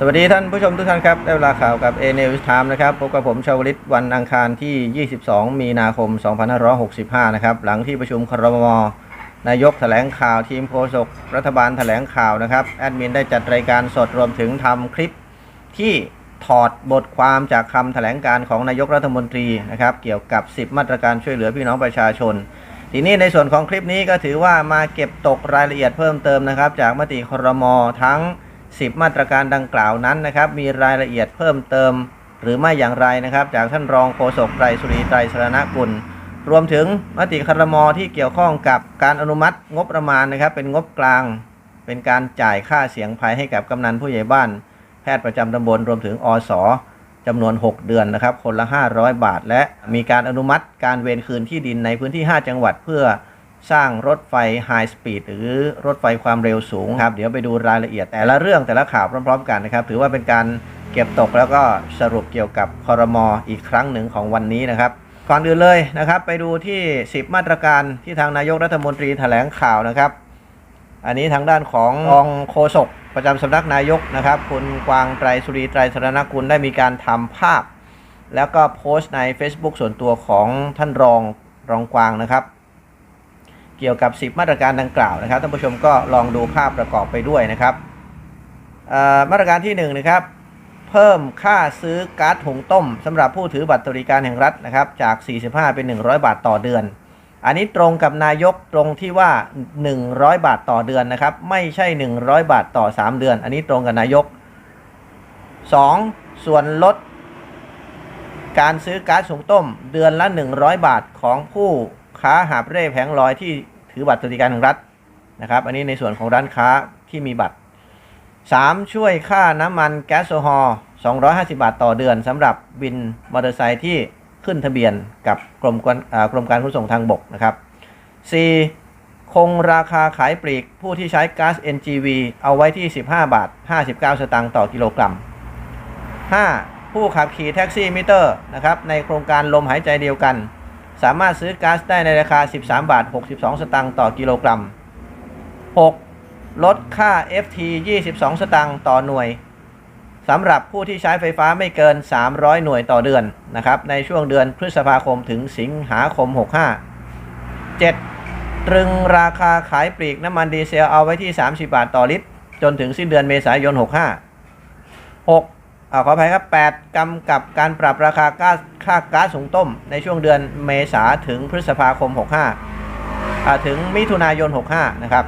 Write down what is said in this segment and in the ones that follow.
สวัสดีท่านผู้ชมทุกท่านครับ ได้เวลาข่าวกับ a n e w s Time นะครับ พบกับผมชาวลิตวันอังคารที่ 22 มีนาคม 2565 นะครับ หลังที่ประชุมครม นายกแถลงข่าวทีมโฆษกรัฐบาลแถลงข่าวนะครับ แอดมินได้จัดรายการสดรวมถึงทำคลิปที่ถอดบทความจากคำแถลงการของนายกรัฐมนตรีนะครับ เกี่ยวกับ 10 มาตรการช่วยเหลือพี่น้องประชาชน ทีนี้ในส่วนของคลิปนี้ก็ถือว่ามาเก็บตกรายละเอียดเพิ่มเติมนะครับ จากมติครมทั้ง 10 มาตรการดังกล่าวนั้นนะครับ มีรายละเอียดเพิ่มเติม หรือไม่อย่างไรนะครับ จากท่านรองโฆษกไตรสุรีไตรสรณกุล รวมถึงมติครมที่เกี่ยวข้องกับการอนุมัติงบประมาณนะครับ เป็นงบกลาง เป็นการจ่ายค่าเสียงภัยให้กับกำนันผู้ใหญ่บ้าน แพทย์ประจำตำบลรวมถึงอสจำนวน 6 เดือนนะครับ คนละ 500 บาท และมีการอนุมัติการเวนคืนที่ดินในพื้นที่ 5 จังหวัดเพื่อ สร้างรถไฟไฮสปีดหรือรถไฟความเร็วสูงครับ เดี๋ยวไปดูรายละเอียดแต่ละเรื่องแต่ละข่าวพร้อมๆ กันนะครับ ถือว่าเป็นการเก็บตกแล้วก็สรุปเกี่ยวกับคอรมออีกครั้งหนึ่งของวันนี้นะครับก่อนอื่นเลยนะครับ ไปดูที่ 10 มาตรการที่ทางนายกรัฐมนตรีแถลงข่าวนะครับ อันนี้ทางด้านของรองโฆษกประจำสำนักนายกนะครับ คุณกวางไตรสุรีไตรสรณกุลได้มีการทำภาพ แล้วก็โพสต์ใน Facebook ส่วนตัวของท่านรองรองกวางนะครับ เกี่ยวกับ 10 มาตรการดังกล่าวนะครับท่านผู้ชมก็ลองดูภาพประกอบไปด้วยนะครับมาตรการที่1นงนะครับเพิ่มค่าซื้อก๊าซหุงต้มสำหรับผู้ถือบัตรสวัสดิการแห่งรัฐนะครับจาก 45 เป็น 100 บาทต่อเดือน อันนี้ตรงกับนายกตรงที่ว่า 100 บาทต่อเดือนนะครับไม่ใช่ 100 บาทต่อ 3 เดือน อันนี้ตรงกับนายก 2. ส่วนลดการซื้อก๊าซหุงต้ม เดือนละ 100 บาทของผู้ ค้าหาบเร่แผงลอยที่ถือบัตรสวัสดิการแห่งรัฐนะครับ อันนี้ในส่วนของร้านค้าที่มีบัตร 3. ช่วยค่าน้ำมันแก๊สโซฮอล์250 บาทต่อเดือนสำหรับวินมอเตอร์ไซค์ที่ขึ้นทะเบียนกับกรมการอ่ากรมการขนส่งทางบกนะครับ 4. คงราคาขายปลีกผู้ที่ใช้ก๊าซ NGV เอาไว้ที่ 15 บาท 59 สตางค์ต่อกิโลกรัม 5. ผู้ขับขี่แท็กซี่มิเตอร์นะครับในโครงการลมหายใจเดียวกัน สามารถซื้อก๊าซได้ในราคา 13 บาท 62 สตางค์ต่อกิโลกรัม 6. ลดค่า FT 22 สตางค์ต่อหน่วยสำหรับผู้ที่ใช้ไฟฟ้าไม่เกิน 300 หน่วยต่อเดือนนะครับในช่วงเดือนพฤษภาคมถึงสิงหาคม 65 7. ตรึงราคาขายปลีกน้ำมันดีเซลเอาไว้ที่ 30 บาทต่อลิตร จนถึงสิ้นเดือนเมษายน 65 6อขออภัยครับ 8กำกับการปรับราคาก๊าซ ค่าก๊าซสูงต้มในช่วงเดือนเมษาถึงพฤษภาคม 65 ถึงมิถุนายน 65 นะครับ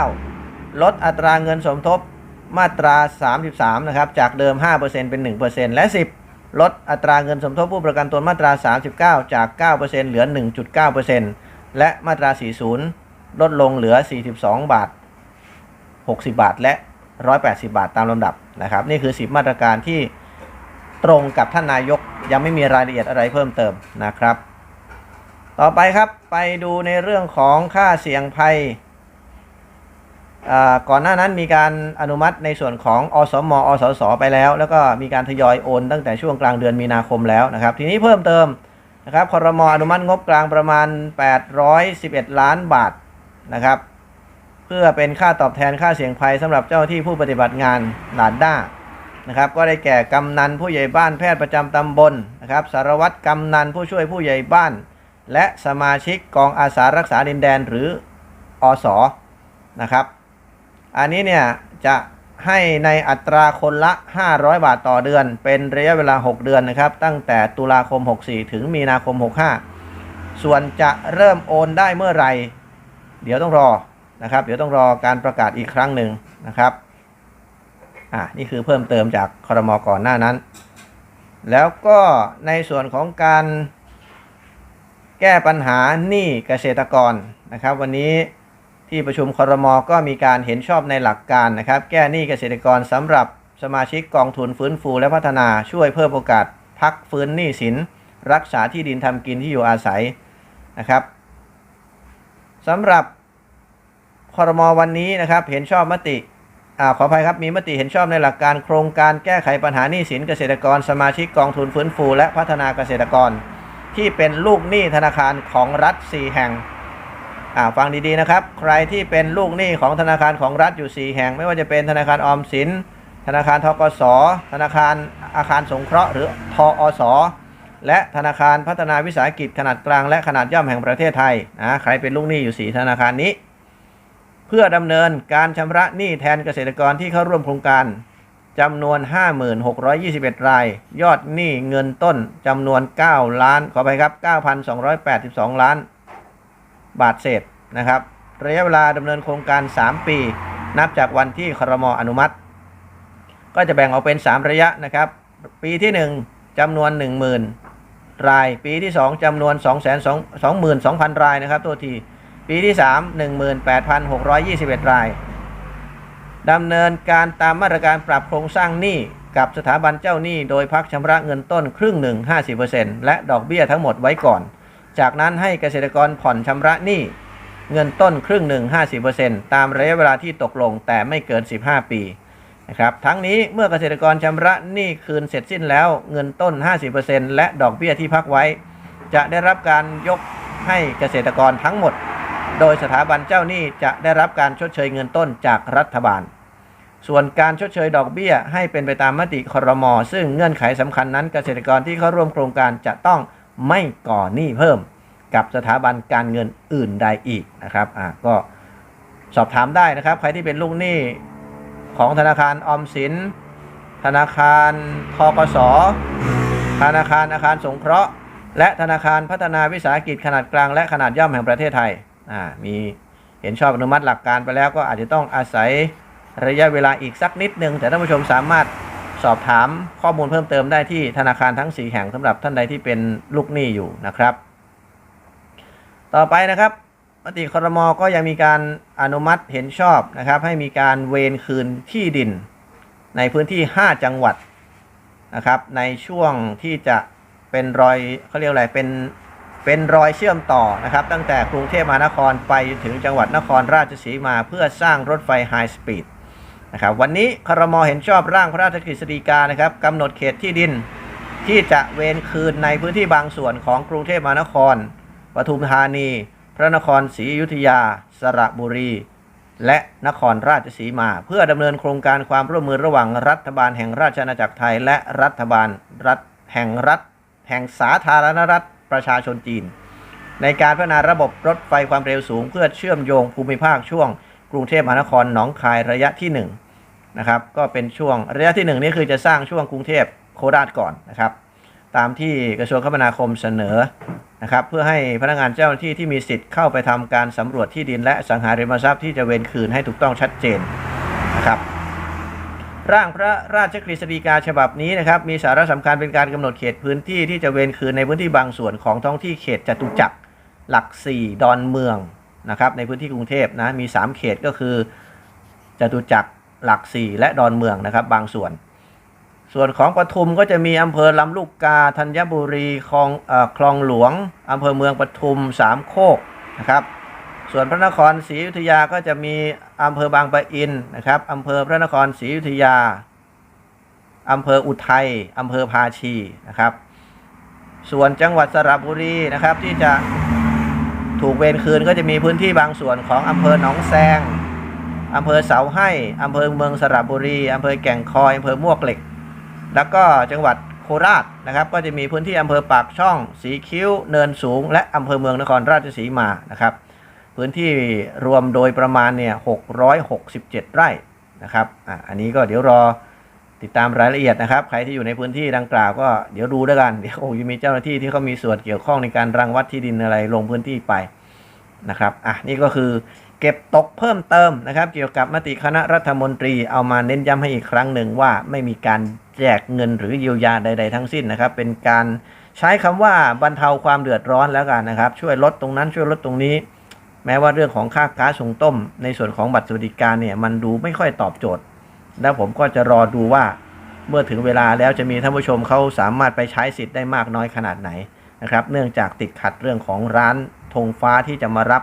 9. ลดอัตราเงินสมทบมาตรา 33 นะครับ จากเดิม 5%เป็น 1%และ 10 ลดอัตราเงินสมทบผู้ประกันตนมาตรา 39 จาก 9%เหลือ 1.9%และมาตรา 40 ลดลงเหลือ 42 บาท 60 บาท และ 180 บาทตามลำดับนะครับ นี่คือ 10 มาตรการที่ ตรงกับท่านนายกยังไม่มีรายละเอียดอะไรเพิ่มเติมนะครับ ต่อไปครับไปดูในเรื่องของค่าเสี่ยงภัยก่อนหน้านั้นมีการอนุมัติในส่วนของอสมอสสไปแล้ว แล้วก็มีการทยอยโอนตั้งแต่ช่วงกลางเดือนมีนาคมแล้วนะครับ ทีนี้เพิ่มเติมนะครับคอรมอนุมัติงบกลางประมาณ 811 ล้านบาทนะครับ เพื่อเป็นค่าตอบแทนค่าเสี่ยงภัยสำหรับเจ้าที่ผู้ปฏิบัติงานหลานด้า นะครับก็ได้แก่กำนันผู้ใหญ่บ้านแพทย์ประจำตำบลนะครับสารวัตรกำนันผู้ช่วยผู้ใหญ่บ้าน และสมาชิกกองอาสารักษาดินแดนหรืออสนะครับ อันนี้เนี่ยจะให้ในอัตราคนละ 500 บาทต่อเดือน เป็นระยะเวลา 6 เดือนนะครับ ตั้งแต่ตุลาคม 64 ถึงมีนาคม 65 ส่วนจะเริ่มโอนได้เมื่อไหร่ เดี๋ยวต้องรอนะครับ เดี๋ยวต้องรอการประกาศอีกครั้งหนึ่งนะครับ อ่านี่คือเพิ่มเติมจากคอรมอก่อนหน้านั้น แล้วก็ในส่วนของการแก้ปัญหาหนี้เกษตรกรนะครับ วันนี้ที่ประชุมคอรมอก็มีการเห็นชอบในหลักการนะครับ แก้หนี้เกษตรกรสำหรับสมาชิกกองทุนฟื้นฟูและพัฒนาช่วยเพิ่มโอกาสพักฟื้นหนี้สิน รักษาที่ดินทำกินที่อยู่อาศัยนะครับสำหรับคอรมวันนี้นะครับ เห็นชอบมติ ขออภัยครับมีมติเห็นชอบในหลักการโครงการแก้ไขปัญหาหนี้สินเกษตรกร สมาชิกกองทุนฟื้นฟู และพัฒนาเกษตรกร ที่เป็นลูกหนี้ธนาคารของรัฐ 4 แห่งฟังดีๆนะครับ ใครที่เป็นลูกหนี้ของธนาคารของรัฐอยู่ 4 แห่ง ไม่ว่าจะเป็นธนาคารออมสิน ธนาคารทกส ธนาคารอาคารสงเคราะห์หรือทอสและธนาคารพัฒนาวิสาหกิจขนาดกลางและขนาดย่อมแห่งประเทศไทยนะใครเป็นลูกหนี้อยู่ 4 ธนาคารนี้ เพื่อดำเนินการชำระหนี้แทนเกษตรกรที่เข้าร่วมโครงการจำนวน 5621 ราย ยอดหนี้เงินต้นจำนวน 9 ล้าน ขอไปครับ 9,282 ล้าน บาทเศษนะครับ ระยะเวลาดำเนินโครงการ 3 ปี นับจากวันที่ครมอนุมัติ ก็จะแบ่งออกเป็น 3 ระยะนะครับ ปีที่ 1จำนวน 10,000 ราย ปีที่ 2จำนวน 2 2 2 2 0 0 รายนะครับ ตัวที ปีที่ 3 18,621 รายดำเนินการตามมาตรการปรับโครงสร้างหนี้กับสถาบันเจ้าหนี้โดยพักชำระเงินต้นครึ่งหนึ่ง 50%และดอกเบี้ยทั้งหมดไว้ก่อน จากนั้นให้เกษตรกรผ่อนชำระหนี้เงินต้นครึ่งหนึ่ง 50%ตามระยะเวลาที่ตกลงแต่ไม่เกิน 15 ปีนะครับทั้งนี้เมื่อเกษตรกรชำระหนี้คืนเสร็จสิ้นแล้วเงินต้น 50%และดอกเบี้ยที่พักไว้ จะได้รับการยกให้เกษตรกรทั้งหมด โดยสถาบันเจ้าหนี้จะได้รับการชดเชยเงินต้นจากรัฐบาล ส่วนการชดเชยดอกเบี้ยให้เป็นไปตามมติครมอซึ่งเงื่อนไขสำคัญนั้นเกษตรกรที่เข้าร่วมโครงการจะต้องไม่ก่อหนี้เพิ่ม กับสถาบันการเงินอื่นใดอีกนะครับอะก็สอบถามได้นะครับ ใครที่เป็นลูกหนี้ของธนาคารออมสิน ธนาคารทกส ธนาคารอาคารสงเคราะห์ และธนาคารพัฒนาวิสาหกิจขนาดกลางและขนาดย่อมแห่งประเทศไทย อ่ามีเห็นชอบอนุมัติหลักการไปแล้วก็อาจจะต้องอาศัยระยะเวลาอีกสักนิดนึง แต่ท่านผู้ชมสามารถสอบถามข้อมูลเพิ่มเติมได้ที่ธนาคารทั้ง 4 แห่งสำหรับท่านใดที่เป็นลูกหนี้อยู่นะครับ ต่อไปนะครับมติครมก็ยังมีการอนุมัติเห็นชอบนะครับ ให้มีการเวนคืนที่ดิน ในพื้นที่ 5 จังหวัดนะครับ ในช่วงที่จะเป็นรอยเขาเรียกอะไรเป็น เป็นรอยเชื่อมต่อนะครับ ตั้งแต่กรุงเทพมหานครไปถึงจังหวัดนครราชสีมาเพื่อสร้างรถไฟไฮสปีดนะครับวันนี้ครมเห็นชอบร่างพระราชกฤษฎีกานะครับกำหนดเขตที่ดินที่จะเวนคืนในพื้นที่บางส่วนของกรุงเทพมหานครปทุมธานี พระนครศรีอยุธยา สระบุรี และนครราชสีมา เพื่อดำเนินโครงการความร่วมมือระหว่างรัฐบาลแห่งราชอาณาจักรไทย และรัฐบาลรัฐแห่งรัฐ แห่งสาธารณรัฐ ประชาชนจีน ในการพัฒนาระบบรถไฟความเร็วสูง เพื่อเชื่อมโยงภูมิภาคช่วง กรุงเทพมหานครหนองคายระยะที่1นะครับก็เป็นช่วงระยะที่ 1 นี่คือจะสร้างช่วงกรุงเทพโคราชก่อนนะครับตามที่กระทรวงคมนาคมเสนอนะครับเพื่อให้พนักงานเจ้าหน้าที่ที่มีสิทธิ์เข้าไปทำการสำรวจที่ดินและสังหาริมทรัพย์ที่จะเวนคืนให้ถูกต้องชัดเจนนะครับ ร่างพระราชกฤษฎีกาฉบับนี้นะครับมีสาระสำคัญเป็นการกำหนดเขตพื้นที่ที่จะเวนคืนในพื้นที่บางส่วนของท้องที่เขตจตุจักรหลัก 4 ดอนเมืองนะครับในพื้นที่กรุงเทพนะมี 3 เขตก็คือจตุจักรหลัก 4 และดอนเมืองนะครับบางส่วน ส่วนของปทุมก็จะมีอำเภอลำลูกกาธัญบุรีคลองอคลองหลวงอำเภอเมืองปทุมสามโคกนะครับ ส่วนพระนครศรีอยุธยาก็จะมีอำเภอบางปะอินนะครับอำเภอพระนครศรีอยุธยาอำเภออุทัยอำเภอภาชีนะครับ ส่วนจังหวัดสระบุรีนะครับที่จะถูกเวรคืนก็จะมีพื้นที่บางส่วนของอำเภอหนองแซงอำเภอเสาให้อำเภอเมืองสระบุรีอำเภอแก่งคอยอำเภอมวกเหล็ก แล้วก็จังหวัดโคราชนะครับ ก็จะมีพื้นที่อำเภอปากช่อง สีคิ้ว เนินสูง และอำเภอเมืองนครราชสีมานะครับ พื้นที่รวมโดยประมาณเนี่ย667 ไร่นะครับอะอันนี้ก็เดี๋ยวรอติดตามรายละเอียดนะครับ ใครที่อยู่ในพื้นที่ดังกล่าวก็เดี๋ยวดูด้วยกัน เดี๋ยวคงจะมีเจ้าหน้าที่ที่เขามีส่วนเกี่ยวข้องในการรังวัดที่ดินอะไรลงพื้นที่ไปนะครับอะนี่ก็คือเก็บตกเพิ่มเติมนะครับ เกี่ยวกับมติคณะรัฐมนตรีเอามาเน้นย้ำให้อีกครั้งหนึ่งว่าไม่มีการแจกเงินหรือเยียวยาใด ๆ ทั้งสิ้นนะครับ เป็นการใช้คำว่าบรรเทาความเดือดร้อนแล้วกันนะครับ ช่วยลดตรงนั้นช่วยลดตรงนี้ แม้ว่าเรื่องของค่าก๊าซหุงต้ม ในส่วนของบัตรสวัสดิการเนี่ยมันดูไม่ค่อยตอบโจทย์ แล้วผมก็จะรอดูว่าเมื่อถึงเวลาแล้วจะมีท่านผู้ชมเขาสามารถไปใช้สิทธิ์ได้มากน้อยขนาดไหนนะครับ เนื่องจากติดขัดเรื่องของร้านธงฟ้าที่จะมารับ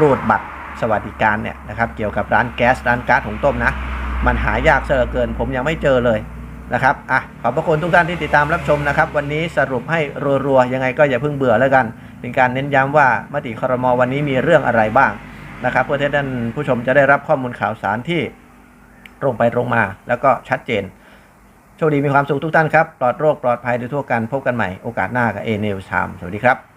รูดบัตรสวัสดิการเนี่ยนะครับ เกี่ยวกับร้านแก๊สร้านก๊าซหุงต้มนะ มันหายากเสียเหลือเกิน ผมยังไม่เจอเลยนะครับอะขอบพระคุณทุกท่านที่ติดตามรับชมนะครับ วันนี้สรุปให้รัวๆยังไงก็อย่าเพิ่งเบื่อแล้วกัน เป็นการเน้นย้ำว่ามติครมวันนี้มีเรื่องอะไรบ้างนะครับเพื่อที่ท่านผู้ชมจะได้รับข้อมูลข่าวสารที่ตรงไปตรงมา แล้วก็ชัดเจนโชคดีมีความสุขทุกท่านครับ ปลอดโรคปลอดภัยโดยทั่วกันพบกันใหม่โอกาสหน้ากับเอเนลชามสวัสดีครับ